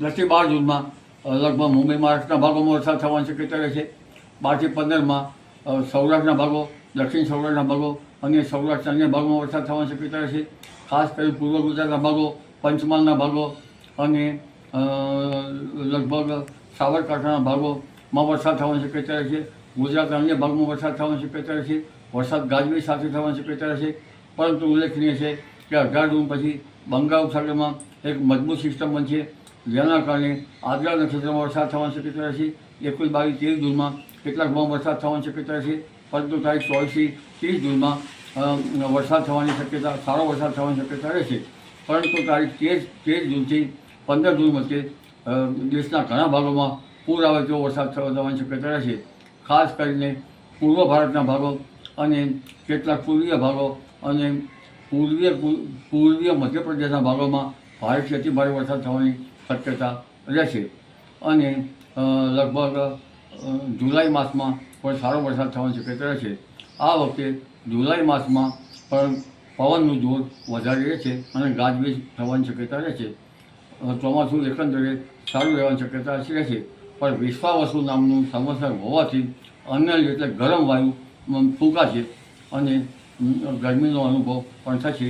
દસથી બાર જૂનમાં લગભગ મુંબઈ મહારાષ્ટ્રના ભાગોમાં વરસાદ થવાની શક્યતા રહે છે? બારથી પંદરમાં સૌરાષ્ટ્રના ભાગો, દક્ષિણ સૌરાષ્ટ્રના ભાગો અને સૌરાષ્ટ્રના અન્ય ભાગોમાં વરસાદ થવાની શક્યતા રહેશે ખાસ કરી પૂર્વ ગુજરાતના ભાગો, પંચમહાલના ભાગો અને લગભગ સાબરકાંઠાના ભાગોમાં વરસાદ થવાની શક્યતા રહેશે ગુજરાતના અન્ય ભાગમાં વરસાદ થવાની શક્યતા રહેશે વરસાદ ગાજવી સાથે થવાની શક્યતા રહેશે પરંતુ ઉલ્લેખનીય છે કે અઢાર જૂન પછી બંગાળ ઉપસાગરમાં એક મજબૂત સિસ્ટમ બનશે. જેના કારણે આદરા નક્ષત્રમાં વરસાદ થવાની શક્યતા રહેશે. એકવીસ બાવીસ ત્રીસ જૂનમાં કેટલાક ભાવ વરસાદ થવાની શક્યતા રહેશે. પરંતુ તારીખ ચોવીસથી ત્રીસ જૂનમાં વરસાદ થવાની શક્યતા, સારો વરસાદ થવાની શક્યતા રહેશે. પરંતુ તારીખ તેર તેર જૂનથી પંદર જૂન વચ્ચે દેશના ઘણા ભાગોમાં પૂર આવે તેવો વરસાદ થવા- થવાની શક્યતા રહેશે. ખાસ કરીને પૂર્વ ભારતના ભાગો અને કેટલાક પૂર્વીય ભાગો અને પૂર્વીય પૂર્વીય મધ્યપ્રદેશના ભાગોમાં ભારેથી અતિ ભારે વરસાદ થવાની શક્યતા રહેશે. અને લગભગ જુલાઈ માસમાં પણ સારો વરસાદ થવાની શક્યતા રહેશે. આ વખતે જુલાઈ માસમાં પણ પવનનું જોર વધારે રહેશે અને ગાજવીજ થવાની શક્યતા રહેશે. ચોમાસું એકંદરે સારું રહેવાની શક્યતા રહેશે. પણ વિશ્વાવસુ નામનું સમસ્યા હોવાથી અન્ય એટલે ગરમ વાયુ ફૂંકાશે અને ગરમીનો અનુભવ પણ થશે.